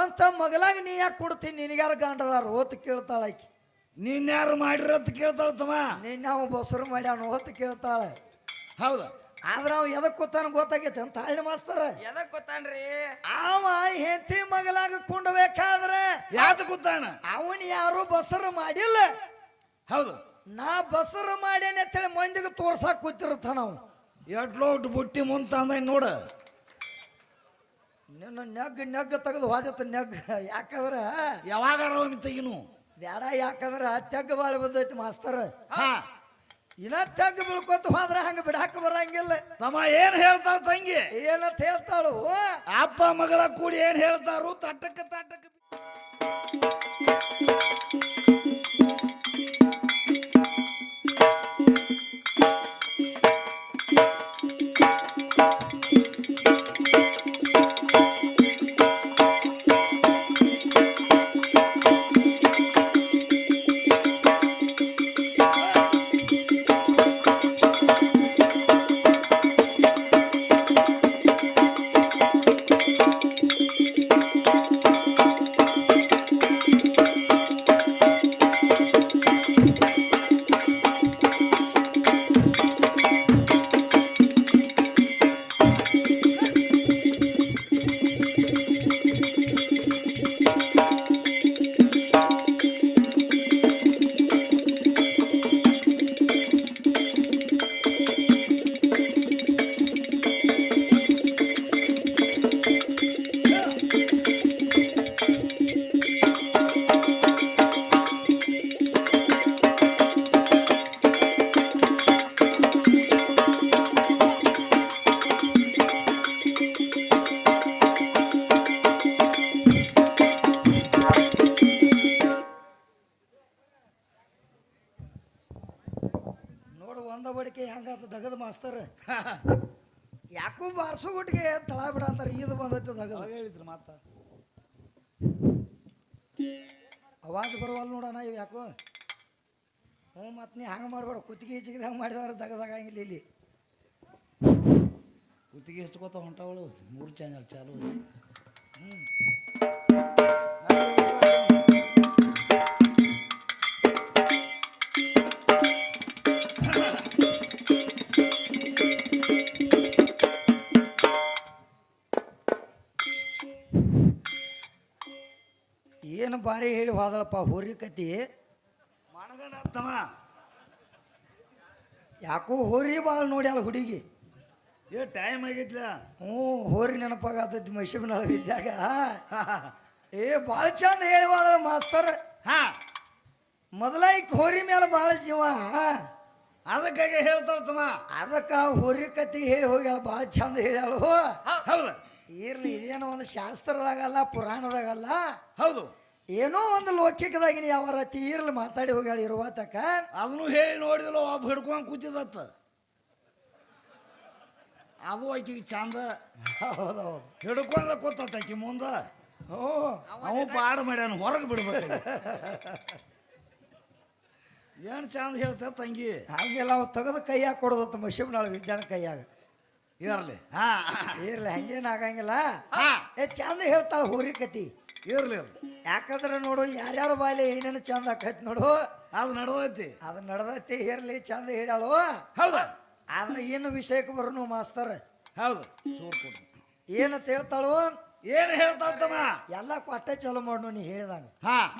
ಅಂತ ಮಗಲಾಗ ನೀ ಯಾಕೆ ಕೊಡ್ತೀನಿ? ನಿನಗ್ಯಾರ ಗಂಡದಾರ? ಓತ್ ಕೇಳ್ತಾಳೆ ಆಕಿ. ನೀನ್ ಯಾರು ಮಾಡಿರತ್ ಕೇಳ್ತಾಳ ತಮ್ಮ? ನೀನ್ ನಾವು ಬಸರು ಮಾಡ್ಯಾನ ಓತ್ ಕೇಳ್ತಾಳೆ. ಹೌದು? ಆದ್ರ ಅವ ಎದಕ್ ಗೊತ್ತಾನ ಗೊತ್ತಾಗೈತೆ? ಅಂತ ಹಳ್ಳಿ ಮಾಸ್ತಾರ. ಎದಕ್ ಗೊತ್ತಾನ್ರಿ ಅವ ಹೆಂಡತಿ ಮಗಲಾಗ ಕುಂಡಬೇಕಾದ್ರೆ ಯಾತ ಗೊತ್ತಾನ ಅವನ್ ಯಾರು ಬಸರು ಮಾಡಿಲ್ಲ. ಹೌದು. ನಾ ಬಸರು ಮಾಡ್ಯಾನೆ ಅಂತೇಳಿ ಮಂದಿಗೆ ತೋರ್ಸಾಕ್ ಕೂತಿರುತ್ತ ನಾವು ಎಡ್ಲೋಟ್ ಬುಟ್ಟಿ ಮುಂತ ಅಂದ ನೋಡ. ನಿನ್ನ ನೆಗ್ ನೆಗ್ ತೆಗೆದು ಹೋದತ್ತ ನೆಗ್. ಯಾಕಂದ್ರ ಯಾವಾಗ ಒಮ್ಮೆ ತೆಗಿನು ಬೇಡ ಯಾಕಂದ್ರ ತೆಗ್ ಬಾಳ ಬಂದೈತಿ ಮಾಸ್ತರ್. ಹಾ. ಇನ್ನ ತೆಗ್ ಬೀಳ್ಕೊತ ಹೋದ್ರ ಹಂಗ ಬಿಡಾಕ ಬರಂಗಿಲ್ಲ. ನಮ್ಮ ಏನ್ ಹೇಳ್ತಾಳ ತಂಗಿ? ಏನಂತ ಹೇಳ್ತಾಳು? ಅಪ್ಪ ಮಗಳ ಕೂಡಿ ಏನ್ ಹೇಳ್ತಾರು? ತಟ್ಟಕ್ಕ ತಟ್ಟಕ್ಕ ಚಾನಲ್ ಚಾಲು ಐತಿ ಏನು ಬಾರಿ ಹೇಳಿ ಹೋದಳಪ್ಪ ಹೋರಿ ಕತಿ? ತಮ್ಮ ಯಾಕೋ ಹೋರಿ ಭಾಳ ನೋಡ್ಯಾಳ ಹುಡುಗಿ. ಏ ಟೈಮ್ ಆಗಿದ್ಲ? ಹ್ಞೂ ಹೋರಿ ನೆನಪಾಗತೈತಿ ಮೈಸೂರಿನ ಇದ್ದಾಗ. ಏ ಭಾಳ ಚಂದ ಹೇಳುವಲ್ಲ ಮಾಸ್ತರ್. ಹಾ. ಮೊದಲ ಈಕ್ ಹೋರಿ ಮೇಲೆ ಭಾಳ ಜೀವ. ಅದಕ್ಕಾಗಿ ಹೇಳ್ತಾಳ ತಮ್ಮ. ಅದಕ್ಕ ಹೋರಿ ಕತಿ ಹೇಳಿ ಹೋಗ್ಯಾಳ ಭಾಳ ಚಂದ ಹೇಳ್ಯಾಳು. ಹೌದು ಇರ್ಲಿ ಇದೇನೋ ಒಂದು ಶಾಸ್ತ್ರದಾಗಲ್ಲ ಪುರಾಣದಾಗಲ್ಲ. ಹೌದು. ಏನೋ ಒಂದು ಲೌಕಿಕದಾಗಿನ ಯಾವ ರತಿ ಇರ್ಲಿ ಮಾತಾಡಿ ಹೋಗ್ಯಾಳ ಇರುವ ತಕ್ಕ ಅದನ್ನು ಹೇಳಿ ನೋಡಿದ್ರು ಒಬ್ಬ ಹಿಡ್ಕೊಂಡು ಕೂತಿದತ್ತ ಅದು ಆಕಿಗೆ ಚಂದ ಹೌದೌದು. ಹಿಡ್ಕೊಂಡ ಕೂತತ್ತ ಆಕಿ ಮುಂದ. ಹ್ಞೂ. ಅವ ಪಾಡು ಮಾಡ್ಯಾನ ಹೊರಗೆ ಬಿಡ್ಬೇಕು ಏನು ಚಂದ ಹೇಳ್ತ ತಂಗಿ? ಹಂಗೆಲ್ಲ ಅವ್ ತೆಗೆದು ಕೈಯಾಗ ಕೊಡೋದತ್ತ ಮಶಿಬ್ನಾಳ ವಿಜ್ಞಾನ ಕೈಯಾಗ. ಇರ್ಲಿ. ಹಾ. ಇರ್ಲಿ ಹಂಗೇನು ಆಗಂಗಿಲ್ಲ. ಏ ಚಂದ ಹೇಳ್ತಾಳ ಹೋರಿ ಕತಿ. ಇರ್ಲಿ ಇರ್ಲಿ. ಯಾಕಂದ್ರೆ ನೋಡು ಯಾರ್ಯಾರ ಬಾಯಲ್ಲಿ ಏನೇನು ಚಂದ ಆಕೈತಿ ನೋಡು. ಅದು ನಡ್ದೈತಿ. ಅದು ನಡ್ದೈತಿ ಇರ್ಲಿ ಚಂದ ಹೇಳ್ಯಾಳು. ಹೌದ? ಆದ್ರೆ ಏನು ವಿಷಯಕ್ಕೆ ಬರೋನು ಮಾಸ್ತರ್. ಹೌದು. ಸೂರ್ ಕೊಡು. ಏನಂತ ಹೇಳ್ತಾಳು? ಏನ್ ಹೇಳ್ತಾಳ ತಮ್ಮ? ಎಲ್ಲ ಕೊಟ್ಟೆ ಚಲೋ ಮಾಡು ನೀ ಹೇಳಿದಂಗ ಹಾ.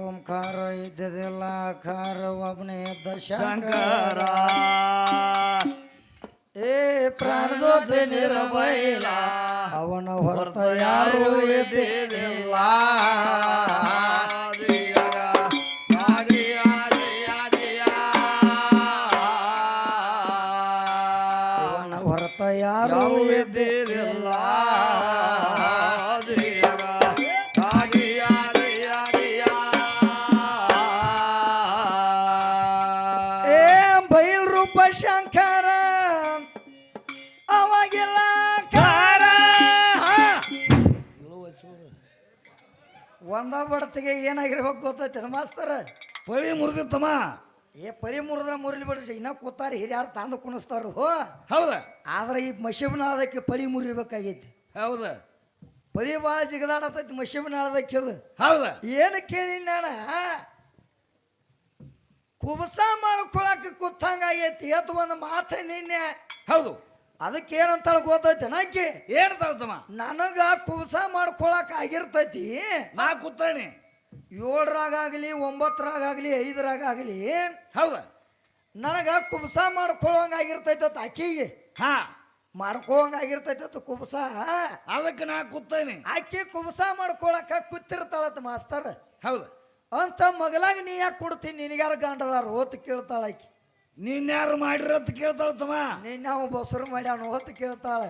ಓಂಕಾರ ಇದ್ದದಿಲ್ಲ ಆಕಾರ ಒಬ್ಬನೇ ಶಂಕರ. ಏ ಪ್ರಾಣಜೋತಿ ನಿರಬೈಲ ಅವನ ಹೊರತ ಯಾರು ಎದ್ದಿದಿಲ್ಲ ಒಂದ ಬಡತಿಗೆ ಏನಾಗಿರ್ಬೇಕು ಗೊತ್ತೈತೆ ಮಾಸ್ತರ? ಪಳಿ ಮುರಿದಿತ್ತಮ್ಮ ಏ ಪಳಿ ಮುರಿದ್ರೆ ಮುರಿಲಿ ಬಿಡ್ರಿ. ಇನ್ನ ಕೂತಾರ ಹಿರಿಯಾರು ತಂದು ಕುಣಿಸ್ತಾರ ಹೋ. ಹೌದ. ಆದ್ರೆ ಈ ಮಶಿಬನಾಳದಕ್ಕೆ ಪಳಿ ಮುರಿಬೇಕಾಗೈತಿ ಹೌದ. ಪಳಿ ಭಾಳ ಜಿಗದಾಡತೈತಿ ಮಶಿಬನಾಳದಕ್ಕೆ ಅದು. ಹೌದ. ಏನು ಕೇಳಿ ನಾಣ ಕುಬಸ ಮಾಡ್ಕೊಳಕ್ ಕೂತಂಗಾಗೈತಿ ಎತ್ತು ಒಂದು ಮಾತು ನಿನ್ನೆ. ಹೌದು. ಅದಕ್ಕೆ ಏನಂತಾಳ ಗೊತ್ತೈತಿ ನಾಕಿ? ಏನ್ ತಮ್ಮ? ನನಗ ಕುಬಸ ಮಾಡ್ಕೊಳಕ್ ಆಗಿರ್ತೈತಿ. ನಾ ಕೂತಾನೆ. ಏಳರಾಗಲಿ ಒಂಬತ್ತರಾಗಲಿ ಐದರಾಗಲಿ ಹೌದ. ನನಗ ಕುಬಸ ಮಾಡ್ಕೊಳ್ಳೋಂಗ ಆಗಿರ್ತೈತೆ ಅಕ್ಕಿಗೆ. ಹಾ. ಮಾಡ್ಕೋಂಗ ಆಗಿರ್ತೈತೆ ಕುಬಸ ಅದಕ್ಕೆ ನಾ ಕೂತಾನೆ. ಆಕಿ ಕುಬಸ ಮಾಡ್ಕೊಳಕ ಕೂತಿರ್ತಾಳತ್ ಮಾಸ್ತರ್. ಹೌದ. ಅಂತ ಮಗಲಾಗ ನೀ ಯಾಕೆ ಕೊಡ್ತೀನಿ ನಿನಗ್ಯಾರ ಗಂಡದಾರ ಓತ್ ಕೇಳ್ತಾಳ ಆಕಿ. ನೀನ್ ಯಾರು ಮಾಡಿರತ್ ಕೇಳ್ತಾಳತ್ತಮ್ಮ ನಿನ್ನ ಅವ ಬಸರು ಮಾಡ್ಯಾನ ಹೊತ್ತು ಕೇಳ್ತಾಳೆ.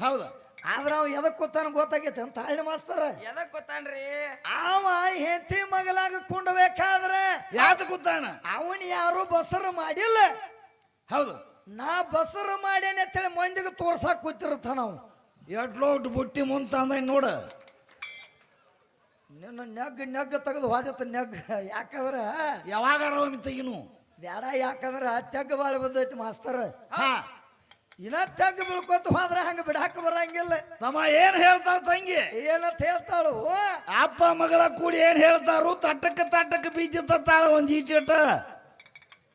ಹೌದು? ಆದ್ರೆ ಅವ ಎದಕ್ ಕೂತಾನ ಗೊತ್ತಾಗೈತೆ ಅಂತ ಹಳ್ಳಿ ಮಾಸ್ತರ. ಎದಕ್ ಗೊತ್ತಾನ್ರಿ ಅವ ಹೆಂಡತಿ ಮಗಲಾಗ ಕುಂಡಬೇಕಾದ್ರೆ ಯಾತ ಕೂತಾನ? ಅವನ್ ಯಾರು ಬಸರು ಮಾಡಿಲ್ಲ. ಹೌದು. ನಾ ಬಸರು ಮಾಡ್ಯಾನೆ ಅಂತೇಳಿ ಮಂದಿಗೆ ತೋರ್ಸಾಕ್ ಕೂತಿರ್ತಾನ ನಾವು ಎಡ್ಲೋಟ್ ಬುಟ್ಟಿ ಮುಂತ ಅಂದ ನೋಡ. ನಿನ್ನ ನೆಗ್ ನೆಗ್ ತೆಗೆದು ಹೋದತ್ತ ನೆಗ್. ಯಾಕಂದ್ರ ಯಾವಾಗಾರ ಒಮ್ಮೆ ತೆಗಿನು? ಬ್ಯಾಡ ಯಾಕಂದ್ರ ತೆಗ್ ಬಾಳ ಬಂದೈತಿ ಮಾಸ್ತರ್. ಹಾ. ಇನ್ನ ತೆಗ್ ಬೀಳ್ಕೊತ ಹೋದ್ರ ಹಂಗ ಬಿಡಾಕ ಬರಂಗಿಲ್ಲ. ನಮ್ಮ ಏನ್ ಹೇಳ್ತಾಳ ತಂಗಿ? ಏನಂತ ಹೇಳ್ತಾಳು? ಅಪ್ಪ ಮಗಳ ಕೂಡಿ ಏನ್ ಹೇಳ್ತಾರು? ತಟ್ಟಕ್ಕ ತಟ್ಟಕ್ಕ ಬೀಜ ತತ್ತಾಳ ಒಂದ್ ಈಟಿಟ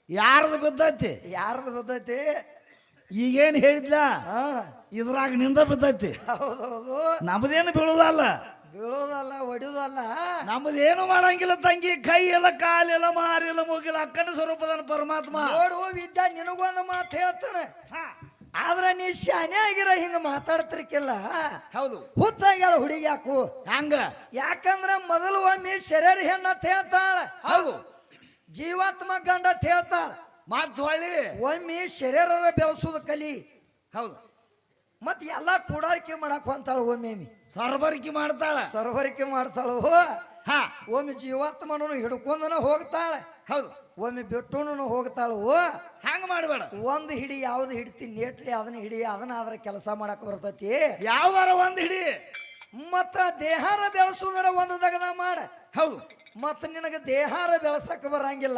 ಯಾರ್ದು ಬಿದ್ದೈತಿ? ಯಾರ್ದು ಬಿದ್ದೈತಿ? ಈಗೇನ್ ಹೇಳಿದ್ಲ? ಇದ್ರಾಗ ನಿಂದ ಬಿದ್ದೈತಿ. ಹೌದೌದು. ನಮ್ದೇನು ಬೀಳುದಲ್ಲ? ಬೀಳೋದಲ್ಲ ಹೊಡಿಯೋದಲ್ಲ ನಮ್ದೇನು ಮಾಡಂಗಿಲ್ಲ ತಂಗಿ ಕೈ ಎಲ್ಲ ಕಾಲಿಲ್ಲ ಮಾರಿಲ್ಲ ಮುಗಿಲ್ಲ ಅಕ್ಕನ ಸ್ವರೂಪದನ ಪರಮಾತ್ಮ. ನೋಡು ವಿದ್ಯಾ ನಿನಗೊಂದು ಮಾತು ಹೇಳ್ತಾನೆ. ಹಾ, ಆದ್ರ ನೀ ಶಾನೆ ಆಗಿರ ಹಿಂಗ ಮಾತಾಡ್ತಿರ್ಕಿಲ್ಲ. ಹೌದು. ಹುಚ್ಚಾಗ್ಯಾಳ ಹುಡುಗಿ ಯಾಕು? ಹಂಗ. ಯಾಕಂದ್ರ ಮೊದಲು ಒಮ್ಮೆ ಶರೀರ ಹೆಣ್ಣತ್ ಹೇಳ್ತಾಳ ಹೌದು. ಜೀವಾತ್ಮ ಗಂಡ ಹೇಳ್ತಾಳ ಮತ್ ಹೊಳ್ಳಿ. ಒಮ್ಮೆ ಶರೀರ ಬೆಳೆಸೋದು ಕಲಿ. ಹೌದು. ಮತ್ ಎಲ್ಲಾ ಕೂಡಾಳಿಕೆ ಮಾಡಕ್ ಹೊಂತಾಳ ಒಮ್ಮೆ ಸರ್ಬರಿಕೆ ಮಾಡ್ತಾಳ. ಸರ್ವರಿಕೆ ಮಾಡ್ತಾಳು? ಹಾ. ಒಮ್ಮೆ ಜೀವಾತ್ಮನೂ ಹಿಡ್ಕೊಂಡನ ಹೋಗ್ತಾಳೆ. ಹೌದು. ಒಮ್ಮೆ ಬಿಟ್ಟುನು ಹೋಗ್ತಾಳು? ಹಂಗ ಮಾಡಬೇಡ. ಒಂದು ಹಿಡಿ ಯಾವ್ದು ಹಿಡಿತಿ ನೇಟ್ಲಿ ಅದನ್ನ ಹಿಡಿ ಅದನ್ನ ಆದ್ರೆ ಕೆಲಸ ಮಾಡಕ್ ಬರ್ತತಿ. ಯಾವ್ದಾರ ಒಂದ್ ಹಿಡಿ. ಮತ್ತ ದೇಹಾರ ಬೆಳ್ಸುದರ ಒಂದು ದಗದ ಮಾಡ. ಹೌದು. ಮತ್ತ ನಿನಗ ದೇಹಾರ ಬೆಳೆಸಕ್ ಬರಂಗಿಲ್ಲ.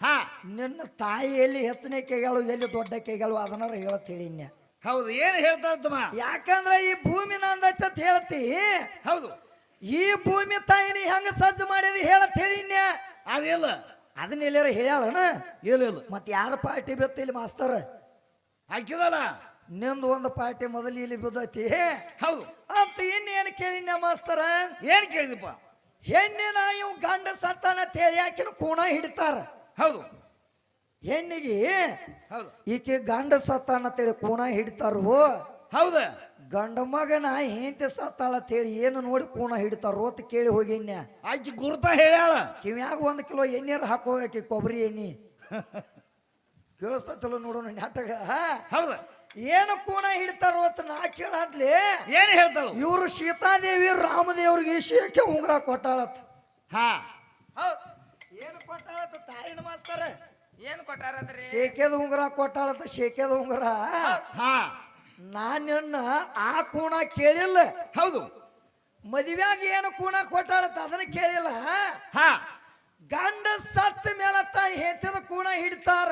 ಹಾ. ನಿನ್ನ ತಾಯಿ ಎಲ್ಲಿ ಹೆಚ್ಚನೆ ಕೈಗಳು ಎಲ್ಲಿ ದೊಡ್ಡ ಕೈಗಳು ಅದನ್ನ ಹೇಳತ್ ಹೇಳಿನ್ಯ. ಹೌದು ಏನು ಹೇಳ್ತಾ ತಮ್ಮ ಯಾಕಂದ್ರೆ ಈ ಭೂಮಿ ನಂದೈತೆ ಅಂತ ಹೇಳ್ತಿ. ಹೌದು. ಈ ಭೂಮಿ ತಾಯಿನಿ ಹೆಂಗ ಸಜ್ಜು ಮಾಡಿದಿ ಹೇಳತ್ ಹೇಳಿನ್ಯ ಅದಿಲ್ಲ ಅದನ್ನ ಎಲ್ಲಾರ ಹೇಳಣ ಇಲ್ಲ ಇಲ್ಲ. ಮತ್ ಯಾರ ಪಾರ್ಟಿ ಬಿತ್ತಿಲ್ಲ ಮಾಸ್ತರ್? ಹಾಕಿದಲ್ಲ? ನಿಂದು ಒಂದು ಪಾರ್ಟಿ ಮೊದಲು ಇಲ್ಲಿ ಬಿದ್ದೈತಿ. ಹೌದು. ಅಂತ ಇನ್ನೇನು ಕೇಳಿನ ಮಾಸ್ತರ? ಏನ್ ಕೇಳಿದಪ್ಪ ಹೆಣ್ಣಿನ ಇವ್ ಗಂಡ ಸತ್ತಾನ ತೇಳಿ ಆಕಿನ ಕೂಣ ಹಿಡಿತಾರ. ಹೌದು. ಹೆಣ್ಣಿಗೆ ಹೌದು. ಈಕೆ ಗಂಡ ಸತ್ತಾನ ಅಂತೇಳಿ ಕೋಣ ಹಿಡಿತಾರೋ? ಹೌದ? ಗಂಡ ಮಗನ ಹೆಂಡತಿ ಸತ್ತಾಳ ಹೇಳಿ ಏನು ನೋಡಿ ಕೋಣ ಹಿಡಿತಾರೋ ಅಂತ ಕೇಳಿ ಹೋಗಿನ್ಯ ಆಕಿ ಗುರುತ ಹೇಳ್ಯಾಳ. ಕಿವ್ಯಾಗ ಒಂದು ಕಿಲೋ ಎಣ್ಣೆರ್ ಹಾಕೋ ಆಕಿ ಕೊಬ್ಬರಿ ಎಣ್ಣಿ. ಕೇಳಿಸ್ತೈತಲ್ಲ ನೋಡೋಣ ನಾಟಕ. ಹೌದ? ಏನು ಕೋಣ ಹಿಡಿತಾರೋ ಅಂತ ನಾ ಕೇಳಾದ್ಲಿ ಏನ್ ಹೇಳ್ತಾಳ? ಇವರು ಸೀತಾದೇವಿ ರಾಮದೇವ್ರಿಗೆ ಶೇಖೆ ಉಂಗ್ರ ಕೊಟ್ಟಾಳತ್. ಹಾ. ಹೌದ್. ಏನು ಕೊಟ್ಟಾಳತ್ ತಾಯಿನ ಮಾಸ್ತರ? ಏನ್ ಕೊಟ್ಟಾರಂದ್ರಿ? ಶೇಕೆದ ಉಂಗುರ ಕೊಟ್ಟಾಳತ್ತ ಶೇಕೆದ ಉಂಗುರ? ಹಾ. ನಾನಿನ್ನ ಆ ಕೂಣ ಕೇಳಿಲ್ಲ. ಹೌದು. ಮದುವೆಯಾಗಿ ಏನು ಕೂಣ ಕೊಟ್ಟಾಳತ್ತ ಅದನ್ನ ಕೇಳಿಲ್ಲ. ಹಾ. ಗಂಡ ಸತ್ತ ಮೇಲೆ ತಾಯಿ ಹೆಂತದ ಕೂಣ ಹಿಡ್ತಾರ.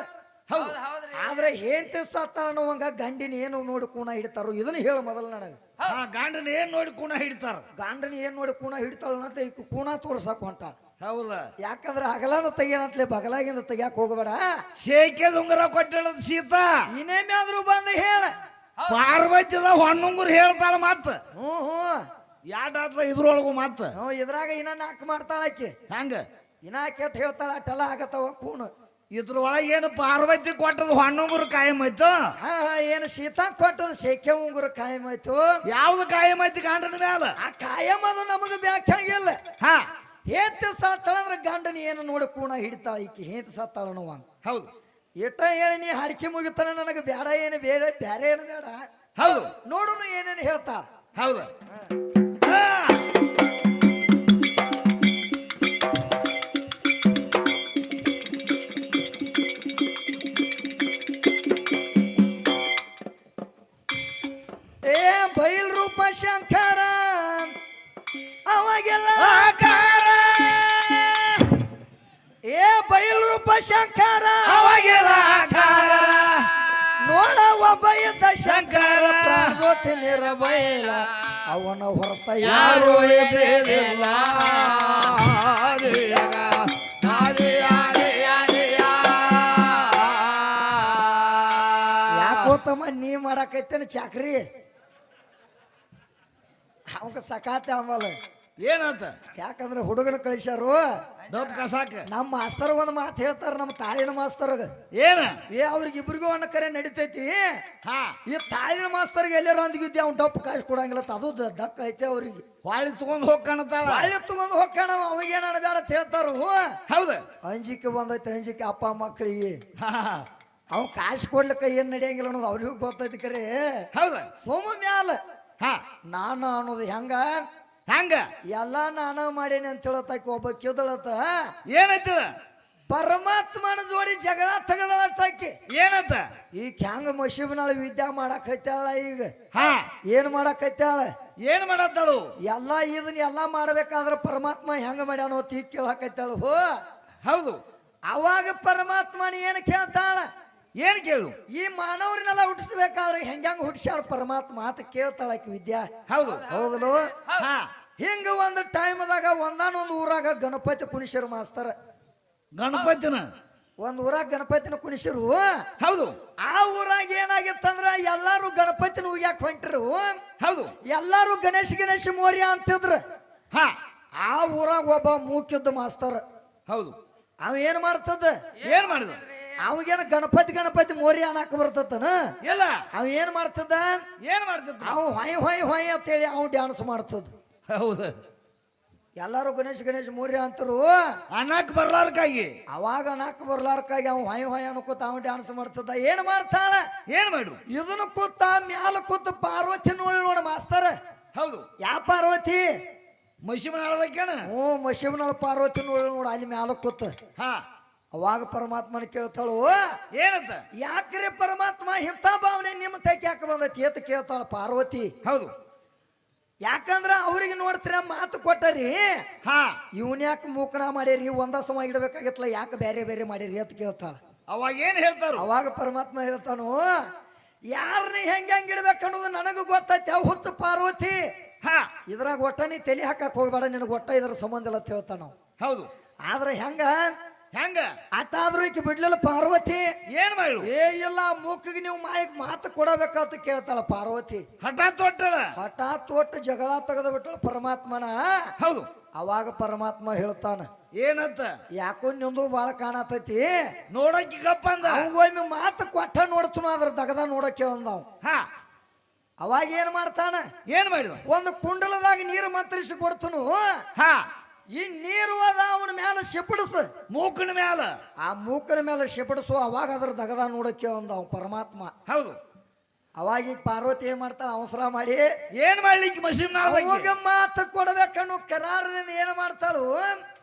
ಹೌದು. ಹೌದ್ ಆದ್ರೆ ಹೆಂತ ಸತ್ತ ಅನ್ನುವಂಗ ಗಂಡಿನ ಏನು ನೋಡಿ ಕೂಣ ಹಿಡ್ತಾರೋ? ಇದನ್ನ ಹೇಳು ಮೊದಲು ನನಗ. ಹಾ ಗಂಡನ ಏನ್ ನೋಡಿ ಕೂಣ ಹಿಡ್ತಾರ? ಗಂಡನ ಏನ್ ನೋಡಿ ಕೂಣ ಹಿಡ್ತಾಳ ಅಂತ ಈ ಕೂಣ ತೋರ್ಸಕ್ ಹೊಂಟಾಳ. ಹೌದ? ಯಾಕಂದ್ರೆ ಹಗಲಾದ ತೆಗಿಯಣತ್ಲೆ ಬಗಲಾಗಿಂದ ತೆಗಿಯಾಕ ಹೋಗಬೇಡ. ಶೇಖೆದ ಉಂಗುರ ಕೊಟ್ಟಳ ಸೀತಾ. ಆದ್ರೂ ಬಂದು ಹೇಳ. ಪಾರ್ವತಿದ ಹೊಣ್ಣುಂಗುರ್ ಹೇಳ್ತಾಳ ಮತ್ತ ಹ್ಞೂ ಹ್ಞೂ ಯಾಡಾತ್ಲ ಇದ್ರೊಳಗು ಮತ್ತೆ ಹ್ಞೂ ಇದ್ರಾಗ ಇನ್ನ ನಾಕ್ ಮಾಡ್ತಾಳ ಆಕಿ. ಹಂಗ? ಇನ್ನ ಕೆಟ್ಟ ಹೇಳ್ತಾಳ ಅಟ್ಟೆಲ್ಲ ಆಗತ್ತವ ಕೂಣ. ಇದ್ರೊಳಗೆ ಏನು ಪಾರ್ವತಿ ಕೊಟ್ಟದ ಹೊಣ್ಣುಂಗುರು ಕಾಯಂ ಆಯ್ತು ಹಾ ಹಾ ಏನು ಸೀತಾ ಕೊಟ್ಟದ ಶೇಕೆ ಉಂಗುರ ಕಾಯಂ ಆಯ್ತು ಯಾವ್ದು ಕಾಯಂ ಆಯ್ತು ಗಂಡನ ಮ್ಯಾಲ? ಆ ಕಾಯಂ ಅದು ನಮಗೆ ಬ್ಯಾಖ್ಯಾಗಿಲ್ಲ ಹಾ. ಹೇತ್ ಸತ್ತಾಳ ಅಂದ್ರೆ ಗಂಡನ ಏನು ನೋಡಿ ಕೂಣ ಹಿಡಿತಾಳ ಈಕಿ ಹೇತ್ ಸತ್ತಾಳ ನೋವ ಹೌದು. ಎಟ ಹೇಳಿ ನೀ ಹಡಿಕೆ ಮುಗಿತಾನ ನನಗೆ ಬೇಡ ಏನು ಬೇಡ ಬೇರೆ ಏನು ಬೇಡ. ಹೌದು. ನೋಡುನು ಏನೇನು ಹೇಳ್ತಾಳ. ಹೌದು. ಯಾರು ಆದಿಯಾದಿಯಾದಿಯ. ಯಾಕೋತಮ್ಮ ನೀ ಮಾಡಕೈತೇನೆ ಚಾಕ್ರಿ. ಅವಾಗ ಸಕಾತೆ ಆಮೇಲೆ. ಏನಂತ? ಯಾಕಂದ್ರೆ ಹುಡುಗನ ಕಳಿಸ್ಯಾರು? ಡಬ್ ಕಸಾಕ. ನಮ್ಮ ಮಾಸ್ತರ್ ಒಂದು ಮಾತು ಹೇಳ್ತಾರ ನಮ್ಮ ತಾಳಿನ ಮಾಸ್ತರ್ಗ ಏನ? ಏ ಅವ್ರಿಗೆ ಇಬ್ರಿಗೂ ಅನ್ನ ಕರೆ ನಡಿತೈತಿ. ಹಾ. ಈ ತಾಳಿನ ಮಾಸ್ತರ್ಗೆ ಎಲ್ಲಾರ ಅಂದಿದ್ದೆ ಅವ್ನು ಡಪ್ಪು ಕಾಸು ಕೊಡಂಗಿಲ್ಲ ಅದು ಡಕ್ ಐತೆ ಅವ್ರಿಗೆ. ಹೊಳ್ಳಿ ತಗೊಂಡ್ ಹೋಗ್ಕಾಣತಾಳ ಬಾಳೆ ತಗೊಂಡು ಹೋಗ್ಕಣ ಅವಾಗ ಏನಾಡ ಬೇಡ ಅಂತ ಹೇಳ್ತಾರು. ಹೌದು? ಅಂಜಿಕೆ ಬಂದೈತೆ ಅಂಜಿಕೆ. ಅಪ್ಪ ಮಕ್ಕಳಿಗೆ. ಅವ್ ಕಾಸು ಕೊಡ್ಲಿಕ್ಕ ಏನ್ ನಡೆಯಂಗಿಲ್ಲ ಅನ್ನೋದು ಅವ್ರಿಗೂ ಗೊತ್ತೈತಿ ಕರೆ. ಹೌದು? ಸೋಮ ಮ್ಯಾಲ. ಹಾ. ನಾನು ಅನ್ನೋದು ಹೆಂಗ? ಹಂಗ? ಎಲ್ಲಾ ನಾನ ಮಾಡೇನಿ ಅಂತ ಹೇಳತ್ತಾಕಿ ಒಬ್ಬ ಕಿದಳತ್ತ ಏನತ್ತ ಪರಮಾತ್ಮನ ಜೋಡಿ ಜಗಳ ತೆಗದಳತ್ತಾಕಿ. ಏನಂತ? ಈಗ ಹೆಂಗ ಮಶೀಬ್ನಾಳ ವಿದ್ಯಾ ಹೈತಾಳ ಈಗ? ಹಾ. ಏನ್ ಹೈತಾಳ ಏನ್ ಮಾಡತ್ತಾಳು? ಎಲ್ಲ ಇದನ್ನ ಎಲ್ಲ ಮಾಡ್ಬೇಕಾದ್ರ ಪರಮಾತ್ಮ ಹೆಂಗ ಮಾಡ್ಯಾನೋ ತೀ ಕೇಳಾಕೈತಾಳು. ಹೋ. ಹೌದು. ಅವಾಗ ಪರಮಾತ್ಮನ ಏನ್ ಕೇಳ್ತಾಳ? ಏನ್ ಕೇಳು? ಈ ಮಾನವರನ್ನೆಲ್ಲ ಹುಟ್ಟಿಸ್ಬೇಕಾದ್ರೆ ಹೆಂಗ ಹುಟ್ಟಿಸ್ಯಾಳ ಪರಮಾತ್ಮ ಅಂತ ಕೇಳ್ತಾಳ ಆಕಿ ವಿದ್ಯಾ? ಹೌದು. ಹೌದಲು? ಹಾ. ಹಿಂಗ ಒಂದು ಟೈಮ್ದಾಗ ಒಂದಾನೊಂದು ಊರಾಗ ಗಣಪತಿ ಕುಣಿಸ್ಯಾರ ಮಾಸ್ತಾರ. ಗಣಪತಿನ? ಒಂದ್ ಊರಾಗ ಗಣಪತಿನ ಕುಣಿಸಿರು ಹೌದು. ಆ ಊರಾಗ ಏನಾಗಿತ್ತಂದ್ರ ಎಲ್ಲಾರು ಗಣಪತಿನ ಉಗ್ಯಾಕ ಹೊಂಟ್ರು. ಹೌದು. ಎಲ್ಲಾರು ಗಣೇಶ ಗಣೇಶ ಮೋರ್ಯ ಅಂತಿದ್ರ. ಹಾ. ಆ ಊರಾಗ ಒಬ್ಬ ಮೂಕಿದ್ದ ಮಾಸ್ತರ್. ಹೌದು. ಅವ ಏನ್ ಮಾಡ್ತದ? ಏನ್ ಮಾಡಿದ? ಅವಾಗೇನ ಗಣಪತಿ ಗಣಪತಿ ಮೋರಿ ಅನ್ನಕ್ಕೆ ಬರ್ತತನ? ಇಲ್ಲ. ಅವ ಏನ್ ಮಾಡ್ತದ? ಏನ್ ಮಾಡ್ತದ? ಅವ್ ಹೊಯ್ ಹೊಯ್ ಹೊಯ್ ಅಂತೇಳಿ ಅವ್ ಡ್ಯಾನ್ಸ್ ಮಾಡ್ತದ. ಹೌದು. ಎಲ್ಲಾರು ಗಣೇಶ ಗಣೇಶ ಮೂರ್ಯ ಅಂತರು. ಅನ್ನಕ್ ಬರ್ಲಾರ್ಕಾಗಿ ಅವಾಗ ಅನ್ನಕ್ ಬರ್ಲಾರ್ಕಾಗಿ ಅವ್ ಹೊಯ್ ಹೊಯ್ ಅನ್ಕೋತ ಅವ್ ಡ್ಯಾನ್ಸ್ ಮಾಡ್ತದ ಏನ್ ಮಾಡ್ತಾಳ? ಏನ್ ಮಾಡ್ರು? ಇದನ್ನು ಕೂತ ಮ್ಯಾಲ ಕೂತ ಪಾರ್ವತಿ ನೋಡಿ ನೋಡ ಮಾಸ್ತರ. ಹೌದು. ಯಾ ಪಾರ್ವತಿ? ಮಶಿಮನಾಳದಕ್ಕೇನ ಓ ಹ್ಞೂ ಮಶಿವನಳ ಪಾರ್ವತಿ ನೋಡಿ ನೋಡ ಅಲ್ಲಿ ಮ್ಯಾಲ ಕೂತ. ಹ. ಅವಾಗ ಪರಮಾತ್ಮನ ಕೇಳ್ತಾಳು ಏನಂತ? ಯಾಕ್ರಿ ಪರಮಾತ್ಮ ಇಂಥ ಭಾವನೆ ನಿಮ್ಮ ತೈಕ್ ಯಾಕೆ ಬಂದೈತಿ ಅಂತ ಕೇಳ್ತಾಳ ಪಾರ್ವತಿ. ಹೌದು. ಯಾಕಂದ್ರ ಅವ್ರಿಗೆ ನೋಡ್ತೀರ ಮಾತು ಕೊಟ್ಟರಿ? ಹಾ. ಇವನ್ ಯಾಕೆ ಮೂಕಣ ಮಾಡಿರಿ ಒಂದ ಸಮ ಇಡಬೇಕಾಗಿತ್ತಲ್ಲ ಯಾಕೆ ಬೇರೆ ಬೇರೆ ಮಾಡಿರಿ ಅಂತ ಕೇಳ್ತಾಳ. ಅವಾಗ ಏನ್ ಹೇಳ್ತಾರ? ಅವಾಗ ಪರಮಾತ್ಮ ಹೇಳ್ತಾನು ಯಾರನ್ನ ಹೆಂಗ್ ಹೆಂಗ್ ಇಡ್ಬೇಕು ಅನ್ನೋದು ನನಗೂ ಗೊತ್ತೈತಿ ಅವ್ ಹುಚ್ಚು ಪಾರ್ವತಿ. ಹಾ. ಇದ್ರಾಗ ಒಟ್ಟ ನೀ ತಲೆ ಹಾಕಕ್ ಹೋಗ್ಬೇಡ ನಿನಗೆ ಒಟ್ಟ ಇದ್ರ ಸಂಬಂಧ ಇಲ್ಲ ಅಂತ ಹೇಳ್ತಾನ ಹೌದು. ಆದ್ರೆ ಹೆಂಗ? ಹೆಂಗ? ಅಟ್ಟಾದ್ರೂ ಈಕಿ ಬಿಡ್ಲಿಲ್ಲ ಪಾರ್ವತಿ. ಏನ್ ಮಾಡ್ರು ಏ ಇಲ್ಲ ಮೂಕಿಗೆ ನೀವು ಮಾಯಕ್ ಮಾತು ಕೊಡಬೇಕಂತ ಕೇಳ್ತಾಳ ಪಾರ್ವತಿ. ಹಠ ತೊಟ್ಟಳ? ಹಠಾತ್ ಒಟ್ಟು ಜಗಳ ತೆಗೆದು ಬಿಟ್ಟಳ ಪರಮಾತ್ಮನ. ಹೌದು. ಅವಾಗ ಪರಮಾತ್ಮ ಹೇಳ್ತಾನ ಏನಂತ? ಯಾಕೋ ನಿಂದು ಬಾಳ ಕಾಣತೈತಿ. ನೋಡಕ್ಕೆ ಗಪ್ಪಂದ ಒಮ್ಮೆ ಮಾತು ಕೊಟ್ಟ ನೋಡ್ತನು ಅದ್ರ ದಗದ ನೋಡಕ್ಕೆ ಒಂದಾವ್ ಹಾ. ಅವಾಗ ಏನ್ ಮಾಡ್ತಾನ? ಏನ್ ಮಾಡಿದ ಒಂದು ಕುಂಡಲದಾಗ ನೀರು ಮಂತ್ರಿಸಿ ಕೊಡ್ತನು. ಹಾ. ಈ ನೀರು ಅದ ಅವನ ಮೇಲೆ ಸಿಪಡಿಸ ಮೂಕನ ಮ್ಯಾಲ. ಆ ಮೂಕನ ಮೇಲೆ ಸಿಪಡಿಸು ಅವಾಗ ಅದ್ರ ದಗದ ನೋಡಕ್ಕೆ ಒಂದಾವ್ ಪರಮಾತ್ಮ. ಹೌದು. ಅವಾಗ ಈಗ ಪಾರ್ವತಿ ಏನ್ ಮಾಡ್ತಾಳ? ಅವಸರ ಮಾಡಿ. ಏನ್ ಮಾಡ್ಲಿಕ್ಕೆ ಮಷೀನ್ ಅವಾಗ ಮಾತು ಕೊಡ್ಬೇಕನ್ನು ಕರಾರದಿಂದ ಏನ್ ಮಾಡ್ತಾಳು?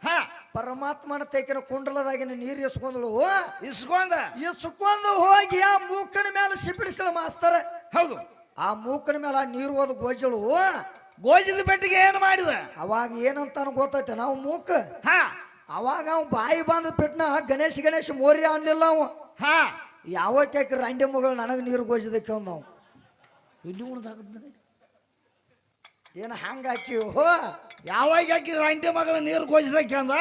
ಹ. ಪರಮಾತ್ಮನ ತೇಕಿನ ಕುಂಡಲದಾಗಿನ ನೀರು ಇಸ್ಕೊಂದಳು ಇಸ್ಕೊಂಡ. ಇಸ್ಕೊಂಡು ಹೋಗಿ ಆ ಮೂಕನ ಮೇಲೆ ಸಿಪಡಿಸಳ ಮಾಸ್ತರ. ಹೌದು. ಆ ಮೂಕನ ಮೇಲೆ ಆ ನೀರು ಹೋದ ಗೋಜಳು. ಗೋಜಿದ ಬೆಟ್ಟಿಗೆ ಏನು ಮಾಡಿದ? ಅವಾಗ ಏನಂತಾನು ಗೊತ್ತೈತೆ ನಾವು ಮೂಕ. ಹಾ. ಅವಾಗ ಅವ್ ಬಾಯಿ ಬಂದ ಬಿಟ್ನ ಗಣೇಶ ಗಣೇಶ ಮೋರ್ಯ ಅನ್ಲಿಲ್ಲ ಅವ. ಹಾ. ಯಾವ ಕೇಕ ರಂಡಿ ಮಗಳು ನನಗೆ ನೀರು ಗೋಜಿದಕ್ಕೆ ಅಂದ ನಾವು ಇಲ್ಲಿ? ಏನು ಹಂಗ ಹೋ ಯಾವಾಗ ರಂಟಿ ಮಗಳ ನೀರು ಗೋಜಿದಕ್ಕೆ ಅಂದ?